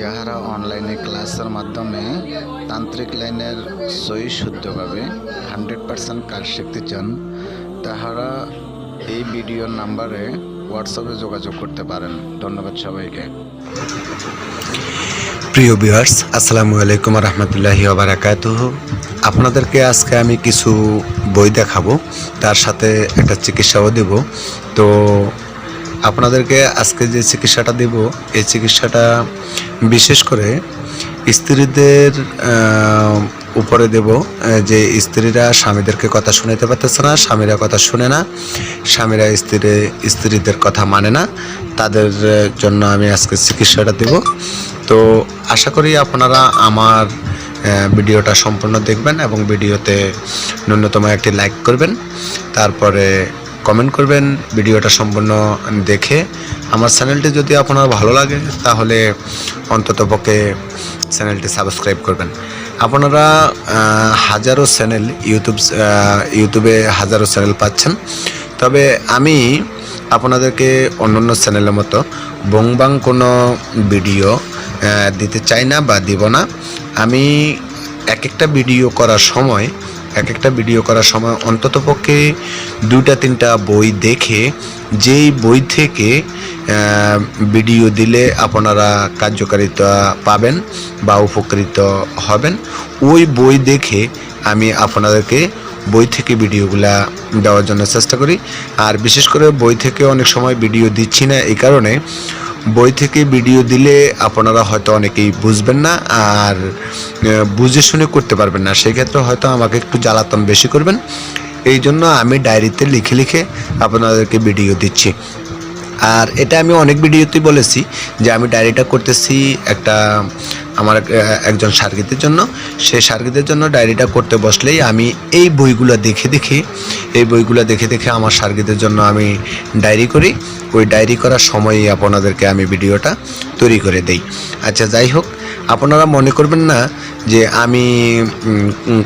যাহারা অনলাইনে ক্লাসের মাধ্যমে তান্ত্রিক লাইনের সই শুদ্ধভাবে হান্ড্রেড পার্সেন্ট কাজ শিখতে চান, তাহারা এই ভিডিওর নাম্বারে হোয়াটসঅ্যাপে যোগাযোগ করতে পারেন। ধন্যবাদ সবাইকে। প্রিয় ভিউয়ার্স, আসসালামু আলাইকুম রহমতুল্লাহি বারাকাতুহ। আপনাদেরকে আজকে আমি কিছু বই দেখাবো, তার সাথে একটা চিকিৎসাও দেব। তো আপনাদেরকে আজকে যে চিকিৎসাটা দেব, এই চিকিৎসাটা বিশেষ করে স্ত্রীদের উপরে দেব যে স্ত্রীরা স্বামীদেরকে কথা শুনাইতে পারতেছে না, স্বামীরা কথা শুনে না, স্বামীরা স্ত্রী, স্ত্রীদের কথা মানে না, তাদের জন্য আমি আজকে চিকিৎসাটা দেব। তো আশা করি আপনারা আমার ভিডিওটা সম্পূর্ণ দেখবেন এবং ভিডিওতে ন্যূনতম একটি লাইক করবেন। তারপরে কমেন্ট করবেন, ভিডিওটা সম্পূর্ণ দেখে। আমার চ্যানেলটি যদি আপনার ভালো লাগে, তাহলে অন্ততপক্ষে চ্যানেলটি সাবস্ক্রাইব করবেন। আপনারা হাজারো চ্যানেল ইউটিউব ইউটিউবে হাজারো চ্যানেল পাচ্ছেন। তবে আমি আপনাদেরকে অন্যান্য চ্যানেলের মতো বংবাং কোনো ভিডিও দিতে চাই না বা দিব না। আমি এক একটা ভিডিও করার সময় এক একটা ভিডিও করার সময় অন্ততপক্ষে দুইটা, তিনটা বই দেখে, যেই বই থেকে ভিডিও দিলে আপনারা কার্যকারিতা পাবেন বা উপকৃত হবেন, ওই বই দেখে আমি আপনাদেরকে বই থেকে ভিডিওগুলা দেওয়ার জন্য চেষ্টা করি। আর বিশেষ করে বই থেকে অনেক সময় ভিডিও দিচ্ছি না, এই কারণে বই থেকে ভিডিও দিলে আপনারা হয়তো অনেকেই বুঝবেন না আর বুঝে শুনে করতে পারবেন না। সেক্ষেত্রে হয়তো আমাকে একটু জ্বালাতন বেশি করবেন। এই জন্য আমি ডায়েরিতে লিখে লিখে আপনাদেরকে ভিডিও দিচ্ছি। আর এটা আমি অনেক ভিডিওতেই বলেছি যে আমি ডায়েরিটা করতেছি একটা, আমার একজন সার্গিতের জন্য। সে সার্গিতের জন্য ডায়েরিটা করতে বসলেই আমি এই বইগুলো দেখে দেখে, এই বইগুলো দেখে দেখে আমার সার্গিতের জন্য আমি ডায়েরি করি। ওই ডায়েরি করার সময়ই আপনাদেরকে আমি ভিডিওটা তৈরি করে দেই। আচ্ছা যাই হোক আপনারা মনে করবেন না যে আমি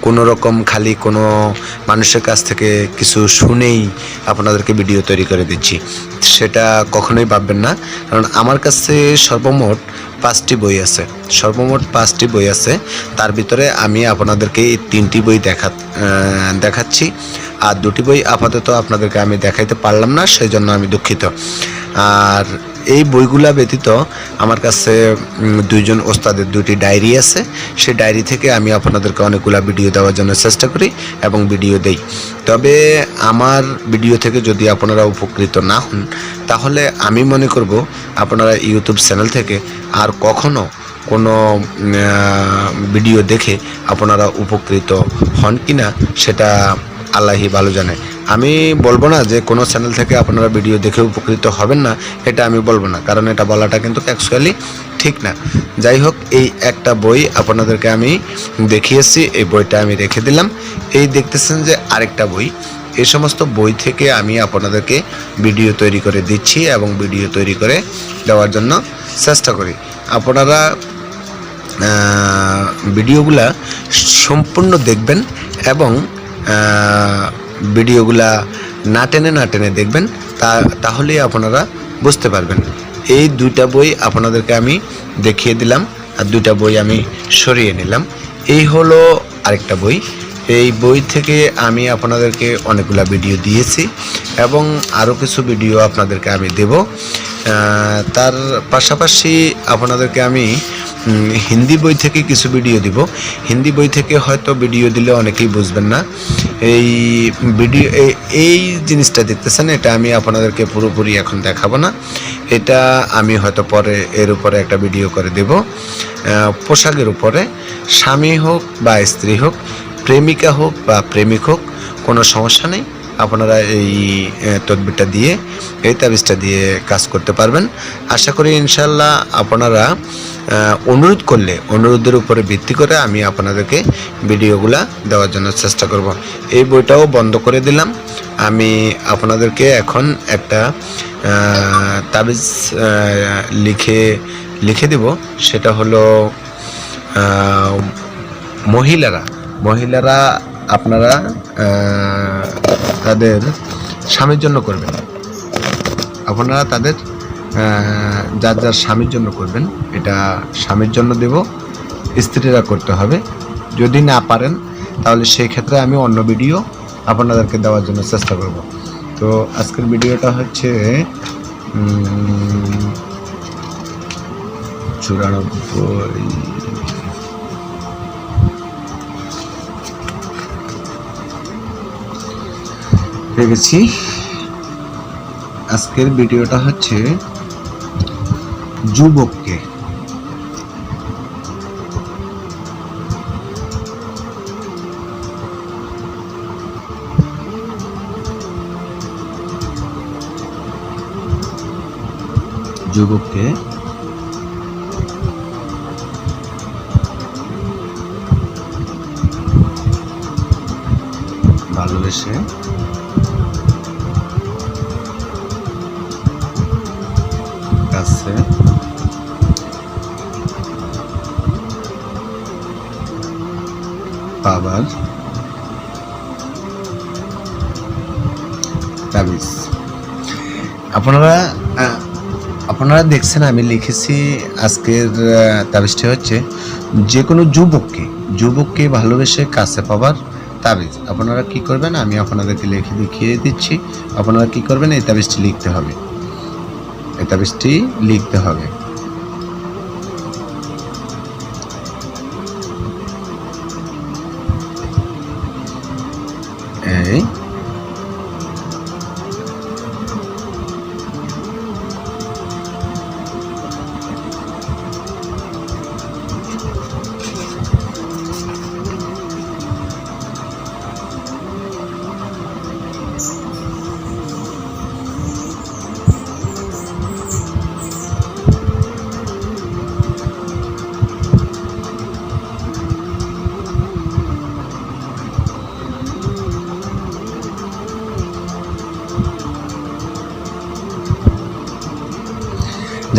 কোনো রকম খালি কোনো মানুষের কাছ থেকে কিছু শুনেই আপনাদেরকে ভিডিও তৈরি করে দিচ্ছি। সেটা কখনোই ভাববেন না। কারণ আমার কাছে সর্বমোট পাঁচটি বই আছে। সর্বমোট পাঁচটি বই আছে। তার ভিতরে আমি আপনাদেরকে এই তিনটি বই দেখা দেখাচ্ছি। আর দুটি বই আপাতত আপনাদেরকে আমি দেখাইতে পারলাম না সেই জন্য আমি দুঃখিত। আর এই বইগুলা ব্যতীত আমার কাছে দুইজন ওস্তাদের দুটি ডায়েরি আছে। সেই ডায়েরি থেকে আমি আপনাদেরকে অনেকগুলা ভিডিও দেওয়ার জন্য চেষ্টা করি এবং ভিডিও দেই। তবে আমার ভিডিও থেকে যদি আপনারা উপকৃত না হন, তাহলে আমি মনে করব আপনারা ইউটিউব চ্যানেল থেকে আর কখনো কোনো ভিডিও দেখে আপনারা উপকৃত হন কিনা, সেটা আল্লাহি ভালো জানে। আমি বলব না যে কোনো চ্যানেল থেকে আপনারা ভিডিও দেখে উপকৃত হবেন না, এটা আমি বলব না। কারণ এটা বলাটা কিন্তু অ্যাকচুয়ালি ঠিক না। যাই হোক, এই একটা বই আপনাদেরকে আমি দেখিয়েছি, এই বইটা আমি রেখে দিলাম। এই দেখতেছেন যে আরেকটা বই। এই সমস্ত বই থেকে আমি আপনাদেরকে ভিডিও তৈরি করে দিচ্ছি এবং ভিডিও তৈরি করে দেওয়ার জন্য চেষ্টা করি। আপনারা ভিডিওগুলা সম্পূর্ণ দেখবেন এবং ভিডিওগুলা না টেনে না টেনে দেখবেন, তা তাহলেই আপনারা বুঝতে পারবেন। এই দুইটা বই আপনাদেরকে আমি দেখিয়ে দিলাম, আর দুইটা বই আমি সরিয়ে নিলাম। এই হলো আরেকটা বই। এই বই থেকে আমি আপনাদেরকে অনেকগুলা ভিডিও দিয়েছি, এবং আরও কিছু ভিডিও আপনাদেরকে আমি দেব। তার পাশাপাশি আপনাদেরকে আমি হিন্দি বই থেকে কিছু ভিডিও দিব। হিন্দি বই থেকে হয়তো ভিডিও দিলে অনেকেই বুঝবেন না। এই ভিডিও এই- জিনিসটা দেখতেছেন, এটা আমি আপনাদেরকে পুরোপুরি এখন দেখাবো না। এটা আমি হয়তো পরে, এর উপরে একটা ভিডিও করে দেব। পোশাকের উপরে। স্বামী হোক বা স্ত্রী হোক, প্রেমিকা হোক বা প্রেমিক হোক, কোনো সমস্যা নেই। আপনারা এই তদবিরটা দিয়ে, এই তাবিজটা দিয়ে কাজ করতে পারবেন। আশা করি ইনশাল্লাহ আপনারা অনুরোধ করলে, অনুরোধের উপরে ভিত্তি করে আমি আপনাদেরকে ভিডিওগুলা দেওয়ার জন্য চেষ্টা করব। এই বইটাও বন্ধ করে দিলাম। আমি আপনাদেরকে এখন একটা তাবিজ লিখে লিখে দেব। সেটা হলো মহিলারা মহিলারা আপনারা তাদের স্বামীর জন্য করবেন। আপনারা তাদের যার যার স্বামীর জন্য করবেন, এটা স্বামীর জন্য দেব, স্ত্রীরা করতে হবে। যদি না পারেন, তাহলে সেই ক্ষেত্রে আমি অন্য ভিডিও আপনাদেরকে দেওয়ার জন্য চেষ্টা করব। তো আজকের ভিডিওটা হচ্ছে চুরানব্বই গেছি আজকের ভিডিওটা হচ্ছে যুবককে। যুবককে ভালোবেসে পাবার তাবিজ আপনারা আপনারা দেখছেন আমি লিখেছি আজকের তাবিজটি হচ্ছে যে কোনো যুবককে যুবককে ভালোবেসে কাছে পাবার তাবিজ। আপনারা কি করবেন? আমি আপনাদেরকে লিখে দেখিয়ে দিচ্ছি। আপনারা কি করবেন? এই তাবিজটি লিখতে হবে। এই তাবিজটি লিখতে হবে।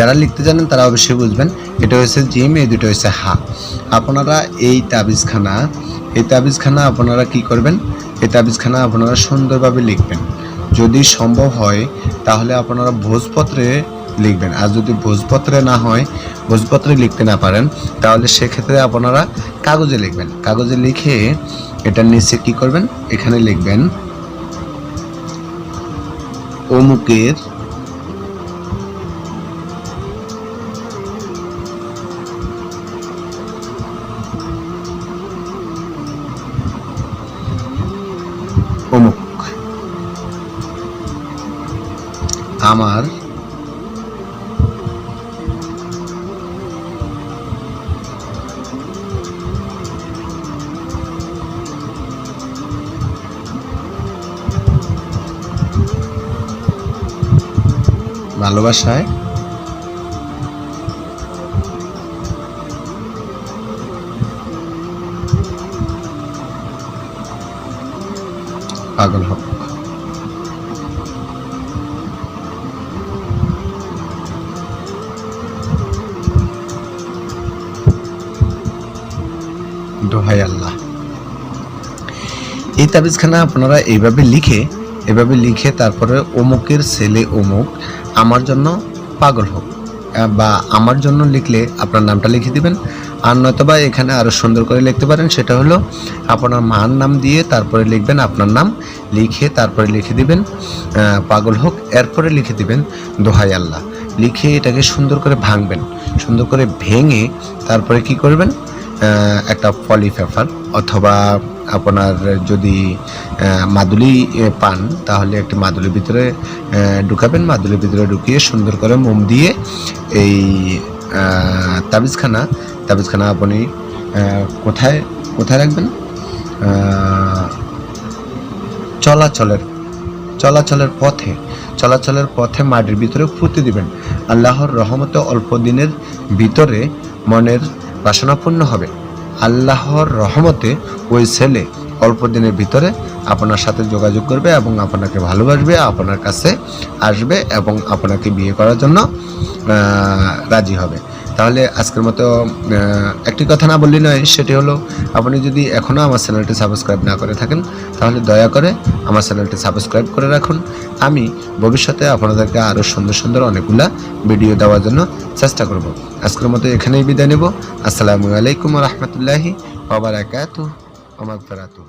যারা লিখতে জানেন তারা অবশ্যই বুঝবেন, এটা হচ্ছে জিম, এই দুটো হচ্ছে হা। আপনারা এই তাবিজখানা এই তাবিজখানা আপনারা কি করবেন? এই তাবিজখানা আপনারা সুন্দরভাবে লিখবেন। যদি সম্ভব হয়, তাহলে আপনারা ভোজপত্রে লিখবেন। আর যদি ভোজপত্রে না হয়, ভোজপত্রে লিখতে না পারেন, তাহলে সেক্ষেত্রে আপনারা কাগজে লিখবেন। কাগজে লিখে এটা নিচে কি করবেন? এখানে লিখবেন, অমুকের আমার ভালোবাসায় পাগল হোক দোহাই আল্লাহ। এই তাবিজখানা আপনারা এইভাবে লিখে এভাবে লিখে তারপরে অমুকের ছেলে অমুক, আমার জন্য পাগল হোক। বা আমার জন্য লিখলে আপনার নামটা লিখে দিবেন। আর নয়তোবা এখানে আরও সুন্দর করে লিখতে পারেন, সেটা হলো আপনার মার নাম দিয়ে তারপরে লিখবেন আপনার নাম, লিখে তারপরে লিখে দিবেন পাগল হোক, এরপরে লিখে দিবেন, দোহাই আল্লাহ। লিখে এটাকে সুন্দর করে ভাঙবেন, সুন্দর করে ভেঙে তারপরে কি করবেন? একটা পলি পেপার অথবা আপনার যদি মাদুলি পান, তাহলে একটি মাদুলির ভিতরে ঢুকাবেন। মাদুলির ভিতরে ঢুকিয়ে সুন্দর করে মোম দিয়ে এই তাবিজখানা তাবিজখানা আপনি কোথায় কোথায় রাখবেন? চলাচলের চলাচলের পথে চলাচলের পথে মাটির ভিতরে ফুটে দিবেন। আল্লাহর রহমতে অল্প দিনের ভিতরে মনের বাসনা পূর্ণ হবে। আল্লাহর রহমতে ওই ছেলে অল্প দিনের ভিতরে আপনার সাথে যোগাযোগ করবে এবং আপনাকে ভালোবাসবে, আপনার কাছে আসবে এবং আপনাকে বিয়ে করার জন্য রাজি হবে। তাহলে আজকের মতো একটি কথা না বললি নয়, সেটি হলো আপনি যদি এখনও আমার চ্যানেলটি সাবস্ক্রাইব না করে থাকেন, তাহলে দয়া করে আমার চ্যানেলটি সাবস্ক্রাইব করে রাখুন। আমি ভবিষ্যতে আপনাদেরকে আরও সুন্দর সুন্দর অনেকগুলা ভিডিও দেওয়ার জন্য চেষ্টা করব। আজকের মতো এখানেই বিদায় নেব। আসসালামু আলাইকুম রহমতুল্লাহি ওবরাকাতুহ ওয়া মাগফিরাতুহ।